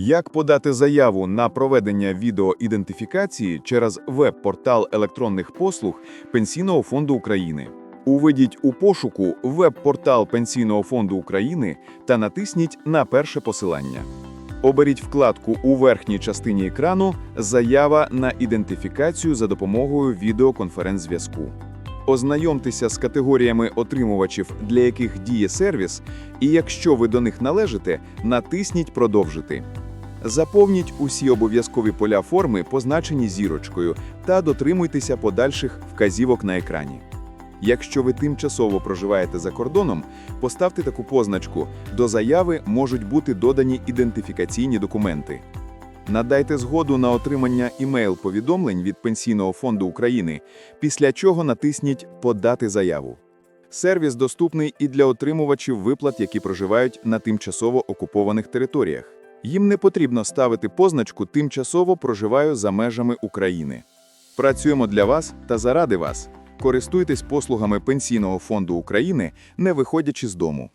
Як подати заяву на проведення відеоідентифікації через веб-портал електронних послуг Пенсійного фонду України? Уведіть у пошуку веб-портал Пенсійного фонду України та натисніть на перше посилання. Оберіть вкладку у верхній частині екрану Заява на ідентифікацію за допомогою відеоконференц-зв'язку. Ознайомтеся з категоріями отримувачів, для яких діє сервіс, і якщо ви до них належите, натисніть Продовжити. Заповніть усі обов'язкові поля форми, позначені зірочкою, та дотримуйтеся подальших вказівок на екрані. Якщо ви тимчасово проживаєте за кордоном, поставте таку позначку. До заяви можуть бути додані ідентифікаційні документи. Надайте згоду на отримання імейл-повідомлень від Пенсійного фонду України, після чого натисніть Подати заяву. Сервіс доступний і для отримувачів виплат, які проживають на тимчасово окупованих територіях. Їм не потрібно ставити позначку Тимчасово проживаю за межами України. Працюємо для вас та заради вас. Користуйтесь послугами Пенсійного фонду України, не виходячи з дому.